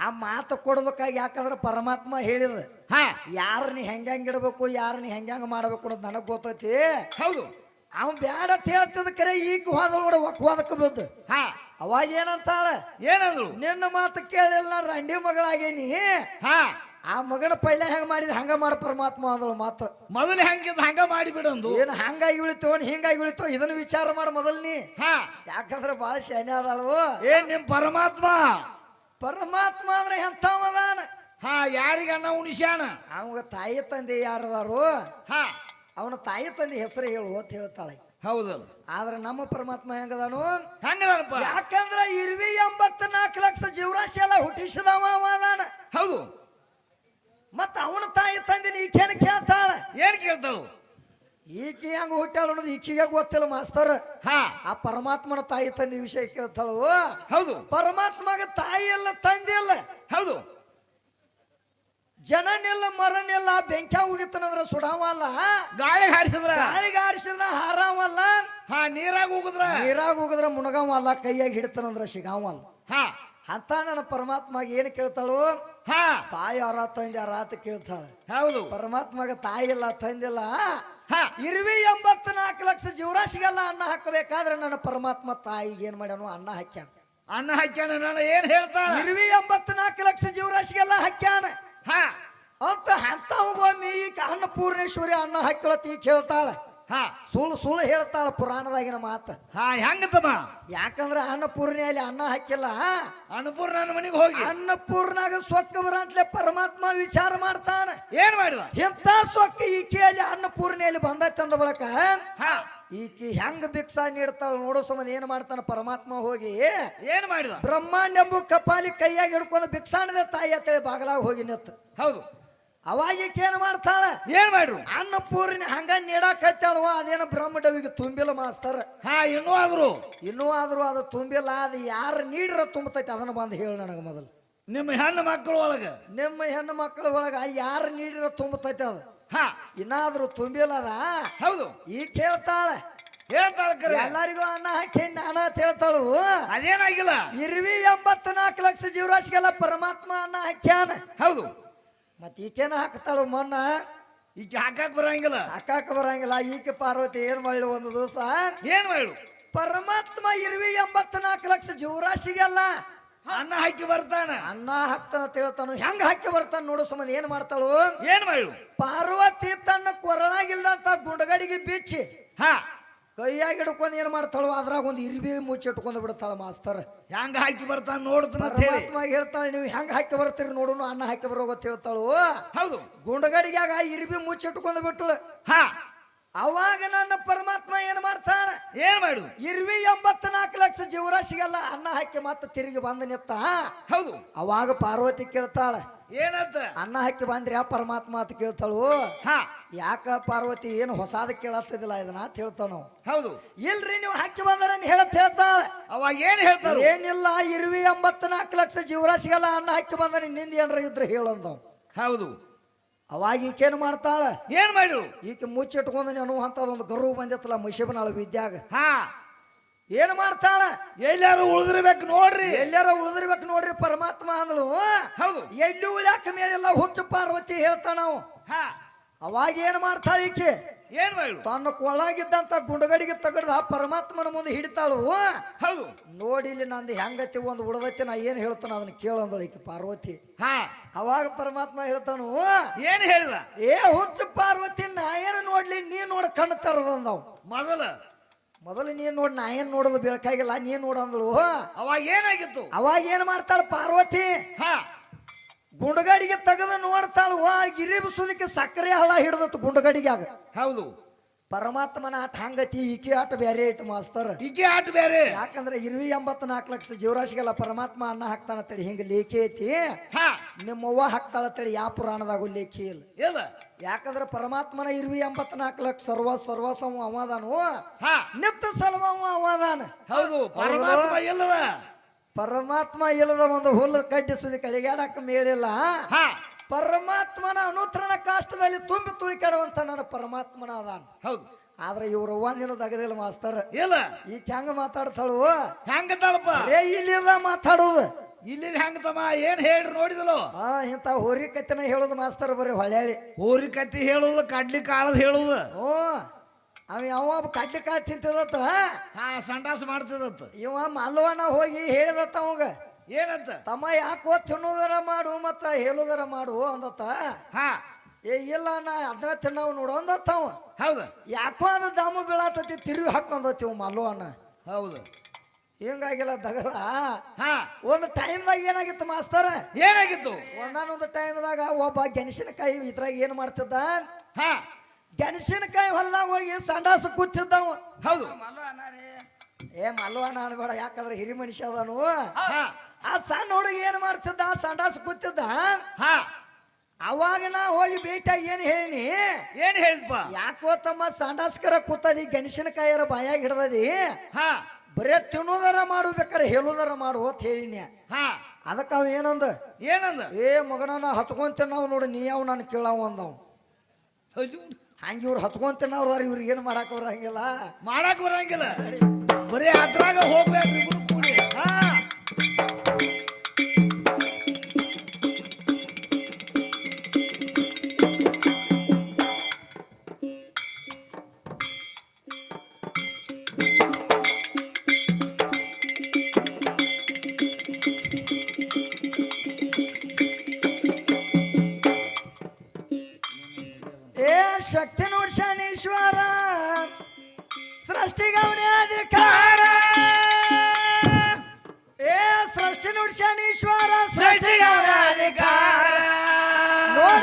ಆ ಮಾತು ಕೊಡೋದಕ್ಕಾಗಿ ಯಾಕಂದ್ರೆ ಪರಮಾತ್ಮ ಹೇಳಿದ. ಹಾ. ಯಾರನ್ನ ನೀ ಹೆಂಗ್ ಇಡಬೇಕು ಯಾರನ್ನ ನೀ ಹೆಂಗ ಮಾಡ್ಬೇಕು ಅನ್ನೋದು ನನಗೆ ಗೊತ್ತೈತಿ. ಹೌದು. ಅವ್ ಬ್ಯಾಡ ಅಂತ ಹೇಳ್ತದ ಕರೆ ಈಗ ಹೋದ ನೋಡ ಒಕ್ ಬಂದು. ಹಾ. ಅವಾಗ ಏನಂತಾಳ? ಏನಂದ್ರು ನಿನ್ನ ಮಾತು ಕೇಳಿಲ್ಲ ನಾನು ರಂಡಿ ಮಗಳಾಗೇನಿ. ಹಾ. ಆ ಮಗನ ಪೈಲೆ ಹೆಂಗ ಮಾಡಿದ ಹಂಗ ಮಾಡ ಪರಮಾತ್ಮ ಅಂದಳು ಮಾತು. ಮೊದಲು ಹೆಂಗಿದ್ ಹಂಗ ಮಾಡಿಬಿಡಂದು ಏನು ಹಂಗಾಗಿ ಉಳಿತು ಹಿಂಗಾಗಿ ಉಳಿತು ಇದನ್ನ ವಿಚಾರ ಮಾಡ ಮೊದಲ್ ನೀ. ಹಾ. ಯಾಕಂದ್ರೆ ಬಹಳ ಶನಿ ಅದಾಳು. ಏನ್ ನಿಮ್ ಪರಮಾತ್ಮ? ಪರಮಾತ್ಮ ಅಂದ್ರೆ ಎಂಥವದಾನ? ಹಾ ಯಾರಿಗ ಅನ್ನ ಉಣಿಸ್ಯಾನ? ಅವಾಗ ತಾಯಿ ತಂದೆ ಯಾರದಾರು? ಹಾ. ಅವನ ತಾಯಿ ತಂದೆ ಹೆಸರು ಹೇಳು ಅಂತ ಹೇಳ್ತಾಳೆ. ಹೌದಲ್ಲ ಆದ್ರೆ ನಮ್ಮ ಪರಮಾತ್ಮ ಹೆಂಗದಾನು? ಹಂಗದನಪ್ಪ? ಯಾಕಂದ್ರ ಇರ್ವಿ ಎಂಬತ್ ನಾಲ್ಕು ಲಕ್ಷ ಜೀವರಾಶಿ ಎಲ್ಲ ಹುಟ್ಟಿಸಿದವ ಅದಾನ ಹೌದು. ಮತ್ತ ಅವನ ತಾಯಿ ತಂದಿನ ಈಕೇನ ಕೇಳ್ತಾಳ? ಏನ್ ಕೇಳ್ತಾಳು? ಈಕೆ ಹೆಂಗ ಹುಟ್ಟಾಳ ಅನ್ನೋದು ಈಕಿಗೆ ಗೊತ್ತಿಲ್ಲ ಮಾಸ್ತರ್. ಹಾ. ಆ ಪರಮಾತ್ಮನ ತಾಯಿ ತಂದೆ ವಿಷಯ ಕೇಳ್ತಾಳು? ಹೌದು. ಪರಮಾತ್ಮಗ ತಾಯಿ ಅಲ್ಲ ತಂದೆ ಇಲ್ಲ ಹೌದು. ಜನನಿಲ್ಲ ಮರನೆಲ್ಲ ಬೆಂಕಿ ಹೋಗಿತ್ತನಂದ್ರ ಸುಡಾವಲ್ಲ? ಗಾಳಿ ಹಾರಿಸಿದ್ರ? ಗಾಳಿಗೆ ಹಾರಿಸಿದ್ರ ಹಾರಾವಲ್ಲ? ಹಾ ನೀರಾಗ ಹೋಗುದ್ರ? ನೀರಾಗ ಹೋಗಿದ್ರ ಮುಣಗಾವಲ್ಲ ಕೈಯಾಗ ಹಿಡಿತನಂದ್ರ ಸಿಗಾವಲ್ಲ. ಹಾ. ಅಂತ ನನ್ನ ಪರಮಾತ್ಮಾಗ ಏನ್ ಕೇಳ್ತಾಳು? ಹಾ. ತಾಯಿ ಅವರ ತಂದೆ ಯಾರ ಅಂತ ಕೇಳ್ತಾಳ. ಹೌದು. ಪರಮಾತ್ಮಗ ತಾಯಿ ಇಲ್ಲ ತಂದಿಲ್ಲ ಹಾ. ಇರ್ವಿ ಎಂಬತ್ ನಾಲ್ಕು ಲಕ್ಷ ಜೀವರಾಶಿಗೆಲ್ಲ ಅನ್ನ ಹಾಕಬೇಕಾದ್ರೆ ನನ್ನ ಪರಮಾತ್ಮ ತಾಯಿಗೆ ಏನ್ ಮಾಡ್ಯಾನು ಅನ್ನ ಹಾಕ್ಯಾನ. ಅನ್ನ ಹಾಕ್ಯಾನ ನಾನು ಏನ್ ಹೇಳ್ತಾ? ಇರ್ವಿ ಎಂಬತ್ ನಾಲ್ಕು ಲಕ್ಷ ಜೀವರಾಶಿಗೆಲ್ಲ ಹಾಕ್ಯಾನ. ಅನ್ನಪೂರ್ಣೇಶ್ವರಿ ಅನ್ನ ಹಾಕಿಳತಿ ಕೇಳ್ತಾಳ ಹಾ. ಸುಳ್ಳು ಸುಳ್ಳು ಹೇಳ್ತಾಳ ಪುರಾಣದಾಗಿನ ಮಾತು. ಹಾ ಹೆಂಗತ್ತಮ್ಮ ಯಾಕಂದ್ರ ಅನ್ನಪೂರ್ಣಿಯಲ್ಲಿ ಅನ್ನ ಹಾಕಿಲ್ಲ. ಅನ್ನಪೂರ್ಣ ಮನೆಗೆ ಹೋಗಿ. ಅನ್ನಪೂರ್ಣಾಗ ಸೊಕ್ಕ ಬರಂತಲೇ ಪರಮಾತ್ಮ ವಿಚಾರ ಮಾಡ್ತಾನ. ಏನ್ ಮಾಡಿದ? ಎಂತ ಸೊಕ್ಕ ಈಕೆಯಲ್ಲಿ ಅನ್ನಪೂರ್ಣಿಯಲ್ಲಿ ಬಂದ ಚಂದ ಬಳಕ ಹಾ. ಈಕಿ ಹೆಂಗ್ ಭಿಕ್ಷ ನೀಡ್ತಾಳ ನೋಡೋ ಸಂಬಂಧ ಏನ್ ಮಾಡ್ತಾನ ಪರಮಾತ್ಮ ಹೋಗಿ. ಏನ್ ಮಾಡಿದ? ಬ್ರಹ್ಮಾಂಡ ಎಂಬು ಕಪಾಲಿ ಕೈಯಾಗಿ ಹಿಡ್ಕೊಂಡು ಭಿಕ್ಷಾಣದ ತಾಯಿ ಅಂತೇಳಿ ಬಾಗಲಾಗ ಹೋಗಿ ನಿತ್ತು ಹೌದು. ಅವಾಗ ಈಕೆ ಏನ್ ಮಾಡ್ತಾಳ? ಏನ್ ಮಾಡ್ರು? ಅನ್ನಪೂರ್ಣ ಹಂಗ ನೀಡಾಕತ್ತಾಳವ ಅದೇನ ಬ್ರಹ್ಮಡವಿಗೆ ತುಂಬಿಲ್ಲ ಮಾಸ್ತರ್. ಹಾ ಇನ್ನೂ ಆದ್ರು. ಇನ್ನೂ ಆದ್ರೂ ಅದು ತುಂಬಿಲ್ಲ ಅದು ಯಾರು ನೀಡ್ರ ತುಂಬತೈತಿ ಅದನ್ನ ಬಂದು ಹೇಳು ನನಗೆ ಮೊದಲು. ನಿಮ್ಮ ಹೆಣ್ಣು ಮಕ್ಕಳು ಒಳಗ? ನಿಮ್ಮ ಹೆಣ್ಣು ಮಕ್ಕಳ ಒಳಗ ಯಾರು ನೀಡಿರ ತುಂಬತೈತಿ ಅದು? ಹಾ. ಇನ್ನಾದ್ರೂ ತುಂಬಿಲ್ಲ ಅದ ಹೌದು ಈ ಕೇಳ್ತಾಳೆ ಎಲ್ಲರಿಗೂ ಅನ್ನ ಹಾಕಿ ನಾನ ಅಂತ ಹೇಳ್ತಾಳು. ಅದೇನಾಗಿಲ್ಲ? ಇರ್ವಿ ಎಂಬತ್ ನಾಲ್ಕು ಲಕ್ಷ ಜೀವರಾಶಿಗೆಲ್ಲ ಪರಮಾತ್ಮ ಅನ್ನ ಹಾಕ್ಯಾನ. ಹೌದು. ಮತ್ ಈಕೇನ ಹಾಕ್ತಾಳು ಮಣ್ಣ ಈಕೆ ಹಾಕಾಕ ಬರಂಗಿಲ್ಲ. ಹಾಕಾಕ ಬರಂಗಿಲ್ಲ. ಈಕೆ ಪಾರ್ವತಿ ಏನ್ ಮಾಡ್ಲು ಒಂದು ದಿವಸ? ಏನ್ ಮಾಡು ಪರಮಾತ್ಮ ಇರ್ವಿ ಎಂಬತ್ ನಾಲ್ಕು ಲಕ್ಷ ಜೀವರಾಶಿಗೆಲ್ಲ ಅನ್ನ ಹಾಕಿ ಬರ್ತಾನೆ. ಅನ್ನ ಹಾಕ್ತಾನ ತಿಳ್ತಾನು ಹೆಂಗ ಹಾಕಿ ಬರ್ತಾನ ನೋಡು ಸುಮ್ಮನೆ ಏನ್ ಮಾಡ್ತಾಳು? ಏನ್ ಮಾಡು ಪಾರ್ವತಿ ತನ್ನ ಕೊರಳಾಗಿಲ್ಲದಂತ ಗುಂಡಗಡಿಗೆ ಬಿಚ್ಚಿ ಹಾ. ಕೈಯಾಗಿ ಹಿಡ್ಕೊಂಡು ಏನು ಮಾಡ್ತಾಳೋ ಅದ್ರಾಗ ಒಂದು ಇರ್ಬಿ ಮುಚ್ಚಿಟ್ಕೊಂಡು ಬಿಡ್ತಾಳೆ ಮಾಸ್ತರ್. ಹೆಂಗೆ ಹಾಕಿ ಬರ್ತಾನ ನೋಡ್ತಾನ ಹೇಳ್ತಾಳೆ ನೀವು ಹೆಂಗೆ ಹಾಕಿ ಬರ್ತೀರಿ ನೋಡೋಣ ಅನ್ನ ಹಾಕಿ ಬರೋಗತ್ತೆ ಹೇಳ್ತಾಳು. ಹೌದು. ಗುಂಡಗಡಿಗ್ಯಾಗ ಮುಚ್ಚಿ ಮುಚ್ಚಿಟ್ಕೊಂಡು ಬಿಟ್ಟಳು ಹಾ. ಅವಾಗ ನನ್ನ ಪರಮಾತ್ಮ ಏನ್ ಮಾಡ್ತಾನೆ ಏನ್ ಮಾಡುದು? ಇರ್ವಿ ಎಂಬತ್ ನಾಲ್ಕು ಲಕ್ಷ ಜೀವರಾಶಿಗೆಲ್ಲ ಅನ್ನ ಹಾಕಿ ಮತ್ತೆ ತಿರುಗಿ ಬಂದ ನಿತ್ತ ಹೌದು. ಅವಾಗ ಪಾರ್ವತಿ ಕೇಳ್ತಾಳ ಏನಂತ? ಅನ್ನ ಹಾಕಿ ಬಂದ್ರೆ ಯಾವ ಪರಮಾತ್ಮ ಅಂತ ಕೇಳ್ತಾಳು? ಹಾ. ಯಾಕ ಪಾರ್ವತಿ ಏನು ಹೊಸಾದ ಕೇಳತ್ತಿದಿಲ್ಲ ಇದನ್ನ ಅಂತ ಹೇಳ್ತಾವ ನಾವು ಹೌದು. ಇಲ್ರಿ ನೀವು ಹಾಕಿ ಬಂದ್ರೆ ಹೇಳತ್ ಹೇಳ್ತಾಳೆ ಅವಾಗ ಏನ್ ಹೇಳ್ತಾರ? ಏನಿಲ್ಲ ಇರುವಿ ಎಂಬತ್ ನಾಲ್ಕು ಲಕ್ಷ ಜೀವರಾಶಿಗೆಲ್ಲ ಅನ್ನ ಹಾಕಿ ಬಂದ್ರೆ ನಿಂದ ಏನ್ರ ಇದ್ರೆ ಹೇಳಂತ ಹೌದು. ಅವಾಗ ಈಕೇನು ಮಾಡ್ತಾಳ? ಏನ್ ಮಾಡು ಈಕೆ ಮುಚ್ಚಿಟ್ಕೊಂಡು ಅನ್ನುವಂತ ಒಂದು ಗರ್ವ ಬಂದಿತ್ತಲ್ಲ ಮಶಿಬನಾಳ ವಿದ್ಯಾಗ ಹಾ. ಏನು ಮಾಡ್ತಾಳ? ಎಲ್ಲಾರು ಉಳಿದಿರ್ಬೇಕು ನೋಡ್ರಿ. ಎಲ್ಲಾರ ಉಳಿದಿರ್ಬೇಕು ನೋಡ್ರಿ ಪರಮಾತ್ಮ ಅಂದಳು ಹೌದು. ಎಲ್ಲಿ ಉಳ್ಯಾಕ ಮೇಲೆಲ್ಲ ಹುಚ್ಚು ಪಾರ್ವತಿ ಹೇಳ್ತಾಳ ನಾವು ಹಾ. ಅವಾಗ ಏನು ಮಾಡ್ತಾಳ ಈಕೆ? ಏನ್ ತನ್ನ ಕೊಳ್ಳಾಗಿದ್ದಂತ ಗುಂಡಗಡಿಗೆ ತಗಡ್ದ ಪರಮಾತ್ಮನ ಮುಂದೆ ಹಿಡಿತಾಳು. ಹೌದು. ನೋಡಿ ಇಲ್ಲಿ ನಂದು ಹೆಂಗತಿ ಒಂದು ಉಳದೈತಿ ನಾ ಏನು ಹೇಳ್ತಾನ ಅದನ್ನ ಕೇಳಂದಳು ಈಕೆ ಪಾರ್ವತಿ. ಹಾ. ಅವಾಗ ಪರಮಾತ್ಮ ಹೇಳ್ತಾನು ಏನ್ ಹೇಳಿದ? ಏ ಹುಚ್ಚು ಪಾರ್ವತಿ ನಾ ಏನು ನೋಡ್ಲಿ ನೀ ನೋಡ ಕಣ್ಣು ತರದಂದವ್. ಮೊದಲ ಮೊದಲು ನೀನ್ ನೋಡ್ ನಾ ಏನ್ ನೋಡೋದು ಬೇಕಾಗಿಲ್ಲ ನೀನ್ ನೋಡಂದ್ಳು ಅವಾಗ ಏನಾಗಿತ್ತು? ಅವಾಗ ಏನ್ ಮಾಡ್ತಾಳ ಪಾರ್ವತಿ? ಗುಂಡಗಾಡಿಗೆ ಗುಂಡಗಡಿಗೆ ತೆಗೆದು ನೋಡ್ತಾಳು. ಗಿರಿ ಗಿರಿಬಿಸೋದಕ್ಕೆ ಸಕ್ಕರೆ ಹಳ್ಳ ಹಿಡ್ದತ್ತು ಆಗ. ಹೌದು. ಪರಮಾತ್ಮನ ಆಟ ಹಂಗತಿ ಈಕೆ ಆಟ ಬೇರೆ ಐತೆ ಮಾಸ್ತರ್. ಈಕೆ ಆಟ ಬೇರೆ ಯಾಕಂದ್ರೆ ಇರ್ವಿ ಎಂಬತ್ ನಾಲ್ಕು ಲಕ್ಷ ಜೀವರಾಶಿಗೆಲ್ಲ ಪರಮಾತ್ಮ ಅನ್ನ ಹಾಕ್ತಾನಂತೇಳಿ ಹಿಂಗ ಲೇಖಿ ಐತಿ. ನಿಮ್ಮವ್ವ ಹಾಕ್ತಾಳ ತಳಿ ಯಾವ ಪುರಾಣದಾಗೂ ಲೇಖಿ ಇಲ್ಲ. ಇಲ್ಲ. ಯಾಕಂದ್ರೆ ಪರಮಾತ್ಮನ ಇರ್ವಿ ಎಂಬತ್ ನಾಲ್ಕು ಲಕ್ಷ ಸರ್ವ ಸರ್ವಸವ ಅವದಾನು. ಹಾ. ನಿತ್ಯ ಸಲವ ಅವದಾನ. ಹೌದು ಪರಮಾತ್ಮ ಇಲ್ಲದ. ಪರಮಾತ್ಮ ಇಲ್ಲದ ಒಂದು ಹುಲ್ಲು ಕಡ್ಡಿ ಸುದಿ ಕಳಿಗಾಡಕ್ಕೆ ಮೇಲಿಲ್ಲ. ಹಾ. ಪರಮಾತ್ಮನ ಅನುತ್ರನ ಕಾಷ್ಟದಲ್ಲಿ ತುಂಬಿ ತುಳಿಕಾಡುವಂತ ನನ್ನ ಪರಮಾತ್ಮನ ಅದಾನ ಹೌದು. ಆದ್ರೆ ಇವರು ಒಂದಿನ ತಗದಿಲ್ಲ ಮಾಸ್ತರ್. ಇಲ್ಲ. ಈಗ ಹೆಂಗ ಮಾತಾಡ್ತಾಳು? ಹೆಂಗ ತಳಪ ರೇ ಇಲ್ಲಿಂದ ಮಾತಾಡೋದು. ಇಲ್ಲಿ ಹೆಂಗ ತಮ್ಮ? ಏನ್ ಹೇಳ್ರಿ ನೋಡಿದಲು? ಹಾ ಇಂತ ಹೋರಿ ಕತ್ತಿನ ಹೇಳೋದು ಮಾಸ್ತರ್ ಬರೀ ಹೊಳ್ಯಾಳಿ. ಹೋರಿ ಕತ್ತಿ ಹೇಳುದು ಕಡ್ಲಿ ಕಾಳದ್ ಹೇಳುದು. ಓ ಅವ ಯಾವ ಕಡ್ಲಿ ಕಾಳು ತಿಂತದತ್ತ ಹಾ ಸಂಡಾಸ ಮಾಡ್ತಿದತ್ತ ಇವ ಮಲ್ವಣ್ಣ ಹೋಗಿ ಹೇಳಿದತ್ತ ಅವಾಗ. ಏನಂತ? ತಮ್ಮ ಯಾಕೋ ತಿನ್ನೋದರ ಮಾಡು ಮತ್ತ ಹೇಳುದರ ಮಾಡು ಅಂದತ್ತ? ಹಾ. ಏ ಇಲ್ಲ ನಾ ಅದ್ರ ತಿನ್ನವ್ ನೋಡು ಅಂದತ್ತ ಅವ. ಹೌದು. ಯಾಕೋ ಅದ ದಾಮು ಬೀಳಾತತಿ ತಿರುಗಿ ಹಾಕೊಂಡತ್ತಿವ್ ಮಲ್ವಣ್ಣ. ಹೌದು. ಹಿಂಗಾಗಿಲ್ಲ ದಗದ. ಹಾ. ಒಂದು ಟೈಮ್ದಾಗ ಏನಾಗಿತ್ತು ಮಾಸ್ತರ? ಏನಾಗಿತ್ತು? ಒಂದಾನೊಂದು ಟೈಮ್ದಾಗ ಒಬ್ಬ ಗೆಣಸಿನಕಾಯಿ ಇದ್ರಾಗ ಏನ್ ಮಾಡ್ತಿದ್ದ? ಹಾ. ಗೆಣಸಿನಕಾಯಿ ಹೊಲದಾಗ ಹೋಗಿ ಸಂಡಾಸ ಕೂತಿದ್ದವ. ಹೌದು. ಏ ಮಲ್ವಾನ ಅನ್ಬೇಡ ಯಾಕಂದ್ರೆ ಹಿರಿ ಮನುಷ್ಯ ಅದನು. ಹಾ. ಆ ಸಣ್ಣ ಹುಡುಗ ಏನ್ ಮಾಡ್ತಿದ್ದ? ಸಂಡಾಸ ಕೂತಿದ್ದ. ಹಾ. ಅವಾಗ ನಾ ಹೋಗಿ ಬೇಟ ಏನ್ ಹೇಳಿನಿ? ಏನ್ ಹೇಳಿದ್ಪ ಯಾಕೋ ತಮ್ಮ ಸಂಡಾಸ್ಕರ ಕೂತದಿ ಗೆಣಸಿನಕಾಯಿಯರ ಬಾಯಾಗ ಹಿಡ್ದದಿ. ಹಾ. ಬರೇ ತಿನ್ನೋದರ ಮಾಡು ಬೇಕಾರೆ ಹೇಳೋದರ ಮಾಡು ಅಂತ ಹೇಳಿನಿ. ಹಾ. ಅದಕ್ಕೆ ಅವ ಏನಂದ? ಏನಂದ? ಏ ಮಗನ ಹಚ್ಕೊಂತ ನಾವು ನೋಡಿ ನೀ ಯಾವ ನಾನು ಕೇಳವ ಅಂದವ್. ಹಂಗೆ ಇವ್ರು ಹಚ್ಕೊಂತ ಅವ್ರು ಇವ್ರಿಗೆ ಏನು ಮಾಡಕ್ ಬರಂಗಿಲ್ಲ? ಮಾಡಕ್ ಬರಂಗಿಲ್ಲ. ಬರೀ ಅದ್ರಾಗ ಹೋಗ್ಬೇಕು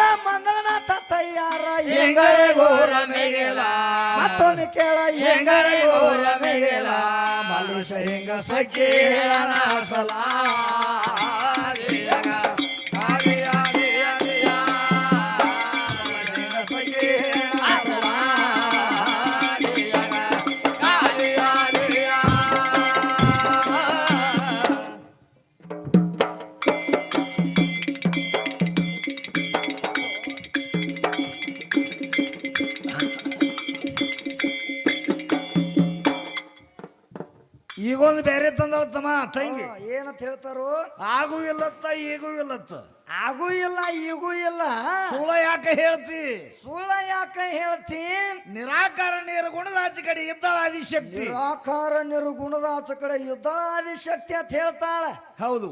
ನೋಡ ಮಂಗಳನಾಥ ತಯ್ಯಾರ ಹೆಂಗರೆ ಗೋರ ಮೇಗೆಲ ಮತ್ತೊಮ್ಮೆ ಕೇಳ ಹೆಂಗರೆ ಗೋರ ಮೇಗೆಲ ಮಲುಷ ಹೆಂಗ ಸಖಿ ಹೇಳಣ ಸಲ ಈಗೊಂದು ಬೇರೆ ತಂದವ ತಮ್ಮ ತಂಗಿ ಏನಂತ ಹೇಳ್ತಾರೋ? ಆಗೂ ಇಲ್ಲತ್ತ ಈಗೂ ಇಲ್ಲತ್ತ. ಆಗೂ ಇಲ್ಲ ಈಗೂ ಇಲ್ಲ. ಸುಳ್ಳ ಯಾಕೆ ಹೇಳ್ತಿ? ಸುಳ್ಳ ಯಾಕೆ ಹೇಳ್ತಿ? ನಿರಾಕಾರ ನೀರು ಗುಣದ ಆಚೆ ಕಡೆ ಇದ್ದಾಳ ಆದಿಶಕ್ತಿ ನಿರಾಕಾರ ನಿರ್ಗುಣದ ಆಚೆ ಕಡೆ ಯುದ್ಧ ಆದಿಶಕ್ತಿ ಅಂತ ಹೇಳ್ತಾಳ. ಹೌದು.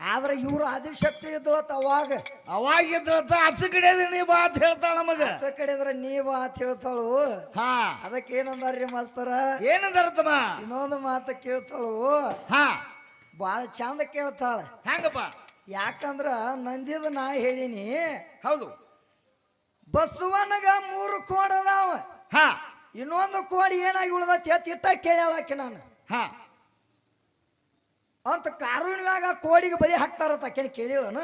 ಆದ್ರೆ ಇವ್ರ ಆದಿಶಕ್ತಿ ಇದ್ದಳತ್ತ ಅವಾಗ. ಅವಾಗ ಇದ್ರತ್ತ ಆಚೆ ಕಡೆದ ನೀ ಬಾ ಅಂತ ಹೇಳ್ತಾಳ ನಮಗ. ಆಚ ಕಡೆದ್ರ ಬಾ ಅಂತ ಹೇಳ್ತಾಳು. ಹಾ. ಅದಕ್ಕೆ ಏನಂದಾರ್ರಿ ಮಾಸ್ತರ? ಏನಂದಾರ ತಮ್ಮ ಇನ್ನೊಂದು ಮಾತು ಕೇಳ್ತಾಳು. ಹಾ. ಬಾಳ ಚಂದ ಕೇಳ್ತಾಳ. ಹೆಂಗಪ್ಪ ಯಾಕಂದ್ರ ನಂದಿದ ನಾ ಹೇಳಿನಿ. ಹೌದು. ಬಸವನಗ ಮೂರು ಕೋಡ್ ಅದಾವ. ಹಾ. ಇನ್ನೊಂದು ಕೋಡಿ ಏನಾಗಿ ಉಳ್ದತಿ ಅಂತ ಇಟ್ಟ ಕೇಳ್ಯಾಳಾಕಿ ನಾನು. ಹಾ. ಅಂತ ಕಾರುಣ್ಯಾಗ ಕೋಡಿಗೆ ಬಲಿ ಹಾಕ್ತಾರತ್ತ ಆಕೆನ ಕೇಳಿವನ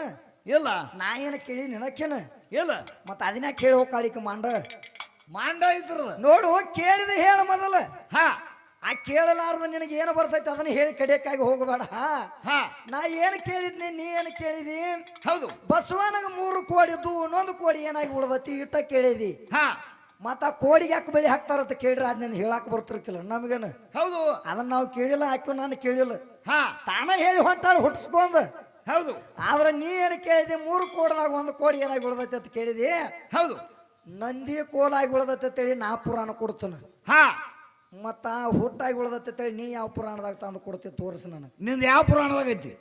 ಇಲ್ಲ. ನಾ ಏನು ಕೇಳಿ ನಿನಕೇನ ಇಲ್ಲ. ಮತ್ತೆ ಅದನ್ನ ಕೇಳಿ ಹೋಗಾಳಿಕ ಮಾಂಡ. ಮಾಂಡ ಇದ್ರದ ನೋಡು ಕೇಳಿದ ಹೇಳ ಮೊದಲ. ಹಾ. ಆ ಕೇಳಲಾರ್ದ ನಿನಗೆ ಏನು ಬರ್ತೈತಿ ಅದನ್ನ ಹೇಳಿ ಕಡಿಯಕ್ಕಾಗಿ ಹೋಗಬೇಡ. ಹಾ. ನಾ ಏನು ಕೇಳಿದ್ನಿ ನೀ ಏನು ಕೇಳಿದಿ? ಹೌದು. ಬಸವನಗ ಮೂರು ಕೋಡಿದ್ದು ಇನ್ನೊಂದು ಕೋಡಿ ಏನಾಗಿ ಉಳ್ದತಿ ಇಟ್ಟ ಕೇಳಿದಿ. ಹಾ. ಮತ್ತ ಆ ಕೋಡಿಗೆ ಯಾಕೆ ಬಲಿ ಹಾಕ್ತಾರಂತ ಕೇಳ್ರಿ ಅದನ್ನ ಹೇಳಾಕ ಬರ್ತಿರ್ಕಿಲ್ಲ ನಮಗೇನು? ಹೌದು. ಅದನ್ನ ನಾವು ಕೇಳಿಲ್ಲ ಹಾಕಿ ನಾನು ಕೇಳಿಲ್ಲ. ಹಾ. ತಾನ ಹೇಳಿ ಹೊಂಟಾಳ ಹುಟ್ಟಿಸ್ಕೊಂಡ್. ಹೌದು. ಆದ್ರೆ ನೀ ಏನು ಕೇಳಿದೆ? ಮೂರು ಕೋಡದಾಗ ಒಂದು ಕೋಡಿ ಏನಾಗಿ ಉಳ್ದೈತಿ ಅಂತ ಕೇಳಿದಿ? ಹೌದು. ನಂದಿ ಕೋಲಾಗಿ ಉಳ್ದೈತಿ ಅಂತೇಳಿ ನಾ ಪುರಾಣ ಕೊಡ್ತೇನೆ. ಹಾ. ಮತ್ತ ಹುಟ್ಟಾಗಿ ಉಳ್ದೈತಿ ಅಂತೇಳಿ ನೀ ಯಾವ ಪುರಾಣದಾಗ ತಂದು ಕೊಡ್ತಿ ತೋರಿಸ ನನಗೆ. ನಿಂದ ಯಾವ ಪುರಾಣದಾಗ ಐತಿ?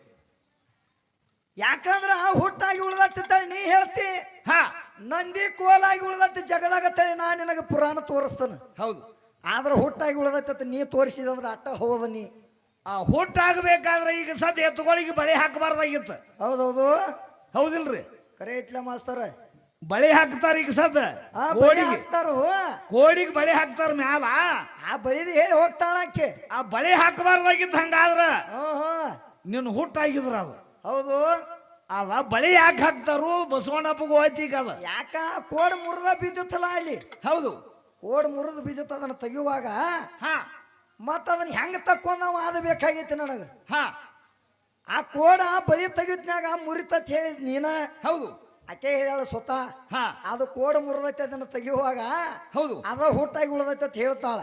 ಯಾಕಂದ್ರೆ ಆ ಹುಟ್ಟಾಗಿ ಉಳ್ದೈತಿ ಅಂತೇಳಿ ನೀ ಹೇಳ್ತಿ. ಹಾ. ನಂದಿ ಕೋಲಾಗಿ ಉಳ್ದತಿ ಜಗದಾಗ ಅಂತೇಳಿ ನಾ ನಿನಗೆ ಪುರಾಣ ತೋರಿಸ್ತೇನೆ. ಹೌದು. ಆದ್ರೆ ಹುಟ್ಟಾಗಿ ಉಳ್ದೈತಿ ಅಂತ ನೀ ತೋರಿಸಿದಂದ್ರೆ ಅಟ್ಟ ಹೌದ ನೀ. ಆ ಹುಟ್ಟಾಗಬೇಕಾದ್ರೆ ಈಗ ಸದ್ಯ ಎತ್ತುಗಳಿಗೆ ಬಳೆ ಹಾಕಬಾರ್ದಾಗಿತ್ತು. ಹೌದೌದು. ಹೌದಿಲ್ರಿ? ಕರೆ ಐತ್ಲ ಮಾಸ್ತರ. ಬಳೆ ಹಾಕ್ತಾರ ಈಗ ಸದ್ದ? ಆ ಬಳಿ ಕೋಡಿಗೆ. ಹಾಕ್ತಾರು ಕೋಡಿಗೆ ಬಳೆ ಹಾಕ್ತಾರ ಮ್ಯಾಲ? ಆ ಬಳಿದ ಹೇಳಿ ಹೋಗ್ತಾಳ ಆಕೆ. ಆ ಬಳೆ ಹಾಕಬಾರ್ದಾಗಿತ್ತು ಹಂಗಾದ್ರ? ಹ್ಮ್ ಹ್ಮ್ ನಿನ್ನ ಹುಟ್ಟಾಗಿದ್ರ ಅದು. ಹೌದು. ಅದ ಬಳೆ ಯಾಕೆ ಹಾಕ್ತಾರು? ಬಸವಣ್ಣಪ್ಪಗೂ ಹೋಯ್ತು ಈಗ ಅದ. ಯಾಕ? ಕೋಡ್ ಮುರಿದ ಬಿದ್ದಿತ್ತಲ್ಲ ಅಲ್ಲಿ. ಹೌದು. ಕೋಡ್ ಮುರಿದು ಬಿದ್ದಿತ್ತು ಅದನ್ನ ತೆಗೆಯುವಾಗ ಹಾ. ಮತ್ತ ಅದನ್ನ ಹೆಂಗೆ ತಕ್ಕೊಂಡ್ ನಾವು ಅದು ಬೇಕಾಗೈತಿ ನನಗ? ಹಾ. ಆ ಕೋಡ ಬಲಿ ತೆಗಿದ್ನ್ಯಾಗ ಮುರಿತತ್ ಹೇಳಿದ್ ನೀನ? ಹೌದು. ಆಕೆ ಹೇಳ ಸ್ವತಃ ಹಾ. ಅದು ಕೋಡ ಮುರಿದೈತೆ ಅದನ್ನ ತೆಗಿಯುವಾಗ ಹೌದು. ಅದ ಹುಟ್ಟಾಗಿ ಉಳ್ದೈತಿ ಅಂತ ಹೇಳ್ತಾಳ.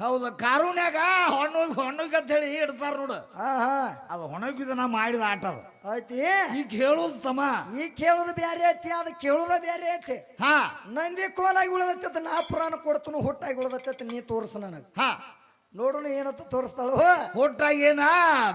ಹೌದು ಕಾರುಣ್ಯಾಗ ಹೊಣ್ಣು ಹೊಣ್ಣಗ್ ಅಂತ ಹೇಳಿ ಇಡ್ತಾರ ನೋಡು. ಹಾ ಹಾ. ಅದು ಹೊಣಗಿದ ನಾ ಮಾಡಿದ ಆಟ ಅದು. ಐತಿ ಈಗ ಹೇಳೋದು ತಮ್ಮ. ಈಗ ಕೇಳೋದು ಬ್ಯಾರೆ ಐತಿ ಅದು ಕೇಳೋದ ಬ್ಯಾರೆ ಐತಿ. ಹಾ. ನಂದಿ ಕೋಲಾಗಿ ಉಳಿದತ್ತ ನಾ ಪುರಾಣ ಕೊಡ್ತನು ಹುಟ್ಟಾಗಿ ಉಳಿದತ್ತ ನೀ ತೋರ್ಸ ನನಗೆ. ಹಾ. ನೋಡೋಣ ಏನಂತ ತೋರಿಸ್ತಾಳು ಹುಟ್ಟಾಗ ಏನ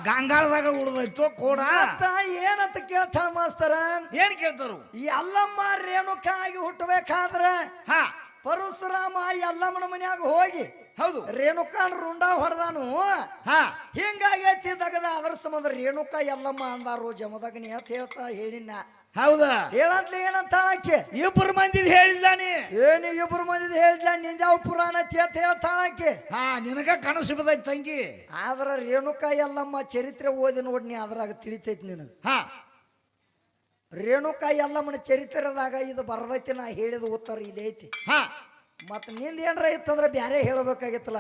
ಗಂಗಾಳದಾಗ ಉಳ್ದೈತೋ ಕೋಡ? ಮತ್ತ ಏನಂತ ಕೇಳ್ತಾಳ ಮಾಸ್ತರ? ಏನ್ ಕೇಳ್ತಾರು? ಎಲ್ಲಮ್ಮ ಅಲ್ಲಮ್ಮ ರೇಣುಕಾಗಿ ಹುಟ್ಟಬೇಕಾದ್ರ ಹಾ. ಪರಶುರಾಮ ಎಲ್ಲಮ್ಮನ ಮನ್ಯಾಗ ಹೋಗಿ ಹೌದು. ರೇಣುಕಾನ್ ರುಂಡ ಹೊಡೆದಾನು. ಹಾ. ಹಿಂಗಾಗೈತಿ ದಗದ ಅದರ ಸಂಬಂಧ ರೇಣುಕಾ ಎಲ್ಲಮ್ಮ ಅಂದಾರು ನೀ ಅಂತ ಹೇಳ್ತಾ ಹೇಳಿನ. ಹೌದ? ಹೇಳಂತ್ಲಿ ಏನಂತ ಆಕೆ ಇಬ್ಬರು ಮಂದಿದ್ ಹೇಳಿಲ್ಲ ನೀ? ಏನು ಇಬ್ಬರು ಮಂದಿ ಹೇಳಿದ್ಲ? ನಿಂದ ಯಾವ ಪುರಾಣ ಚೇತ ಹೇಳ್ತಾಳಾಕೆ ಹಾ ನಿನಗ ಕನಸು ಬಿದ್ದೈತಿ ತಂಗಿ. ಆದ್ರ ರೇಣುಕಾ ಎಲ್ಲಮ್ಮ ಚರಿತ್ರೆ ಓದಿ ನೋಡಿ ನೀ ಅದ್ರಾಗ ತಿಳಿತೈತಿ ನಿನಗೆ. ಹಾ. ರೇಣುಕಾ ಎಲ್ಲಮ್ಮನ ಚರಿತ್ರೆದಾಗ ಇದು ಬರದೈತಿ ನಾ ಹೇಳಿದ ಉತ್ತರ ಇಲ್ಲಿ ಐತಿ. ಹಾ. ಮತ್ತೆ ನಿಂದ ಏನ್ರ ಇತ್ತಂದ್ರ ಬ್ಯಾರೆ ಹೇಳ್ಬೇಕಾಗಿತ್ತಲ್ಲ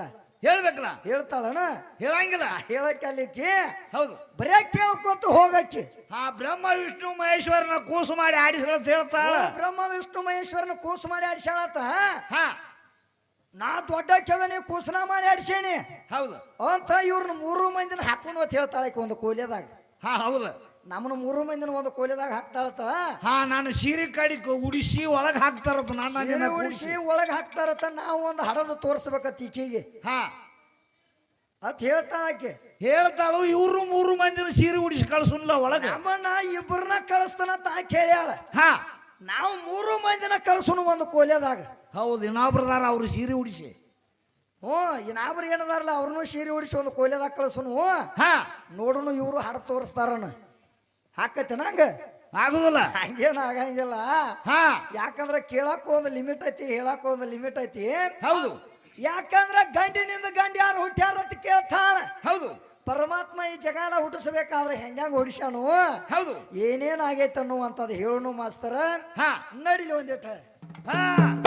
ಹೇಳ್ಬೇಕಲ್ಲ? ಹೇಳ್ತಾಳಣ ಹೇಳಂಗಿಲ್ಲ. ಹೇಳಕ್ಕೆ ಅಲ್ಲಿಕಿ ಹೌದು. ಬರೇ ಕೇಳ್ಕೊತ ಹೋಗಕ್ಕೆ. ಆ ಬ್ರಹ್ಮ ವಿಷ್ಣು ಮಹೇಶ್ವರನ ಕೂಸು ಮಾಡಿ ಆಡಿಸಲ ಅಂತ ಹೇಳ್ತಾಳ. ಬ್ರಹ್ಮ ವಿಷ್ಣು ಮಹೇಶ್ವರನ ಕೂಸು ಮಾಡಿ ಆಡಿಸ್ಯಾಳತ್ತ ಹಾ. ನಾ ದೊಡ್ಡ ಕೆದನಿ ಕೂಸನ ಮಾಡಿ ಆಡಿಸೇನಿ. ಹೌದು. ಅಂತ ಇವ್ರನ್ನ ಮೂರು ಮಂದಿನ ಹಾಕೊಂಡು ಅಂತ ಹೇಳ್ತಾಳೆ ಒಂದು ಕೋಲಿಯದಾಗ. ಹಾ ಹೌದು. ನಮ್ಮನ್ನ ಮೂರು ಮಂದಿನ ಒಂದು ಕೋಲೆದಾಗ ಹಾಕ್ತಾಳತ್ತ ಹಾ ನಾನು ಸೀರೆ ಕಾಡಿ ಉಡಿಸಿ ಒಳಗೆ ಹಾಕ್ತಾರತ್ತ ನಾನು ನಿನ್ನ ಉಡಿಸಿ. ಒಳಗೆ ಹಾಕ್ತಾರತ್ತ ನಾವು ಒಂದು ಹಡದು ತೋರಿಸ್ಬೇಕತ್ತ ಈಕೆಗೆ. ಹಾ. ಅತ್ ಹೇಳ್ತಾಳ ಆಕೆ. ಹೇಳ್ತಾಳು ಇವ್ರು ಮೂರು ಮಂದಿನ ಸೀರೆ ಉಡಿಸಿ ಕಳ್ಸುನ್ಲ ಒಳಗೆ. ಅಮ್ಮನ ಇಬ್ಬರನ್ನ ಕಳಿಸ್ತಾನ ಆಕೆ ಹೇಳ್ಯಾಳ. ಹಾ. ನಾವು ಮೂರು ಮಂದಿನ ಕಳ್ಸುನು ಒಂದು ಕೋಲೆದಾಗ. ಹೌದು ಇನ್ನೊಬ್ರದಾರ ಅವ್ರು ಸೀರೆ ಉಡಿಸಿ. ಹ್ಞೂ ಇನ್ನೊಬ್ರು ಏನದಾರಲ್ಲ ಅವ್ರನ್ನೂ ಸೀರೆ ಉಡಿಸಿ ಒಂದು ಕೋಲೆದಾಗ ಕಳ್ಸುನು. ಹಾ. ನೋಡುನು ಇವರು ಹಾಡು ತೋರಿಸ್ತಾರನ. ಹಾಕತ್ತೇನ ಹಂಗ ಆಗುದಿಲ್ಲ. ಹಂಗೇನ ಆಗಂಗಿಲ್ಲ. ಹಾ. ಯಾಕಂದ್ರ ಕೇಳಕ್ಕೂ ಒಂದು ಲಿಮಿಟ್ ಐತಿ ಹೇಳಕ್ಕೂ ಒಂದು ಲಿಮಿಟ್ ಐತಿ. ಹೌದು. ಯಾಕಂದ್ರ ಗಂಡಿನಿಂದ ಗಂಡ ಯಾರು ಹುಟ್ಟ್ಯಾರ ಅಂತ ಕೇಳ್ತಾಳ. ಹೌದು. ಪರಮಾತ್ಮ ಈ ಜಗಾಲ ಹುಟ್ಟಿಸ್ಬೇಕಾದ್ರೆ ಹೆಂಗ್ಯಾಂಗ ಹೊಡಿಸ್ಯಾನು? ಹೌದು. ಏನೇನ್ ಆಗೈತೆ ಅನ್ನುವಂಥದ್ದು ಹೇಳೋನು ಮಾಸ್ತರ. ಹಾ. ನಡಿಲಿ ಒಂದಿಟ ಹಾ.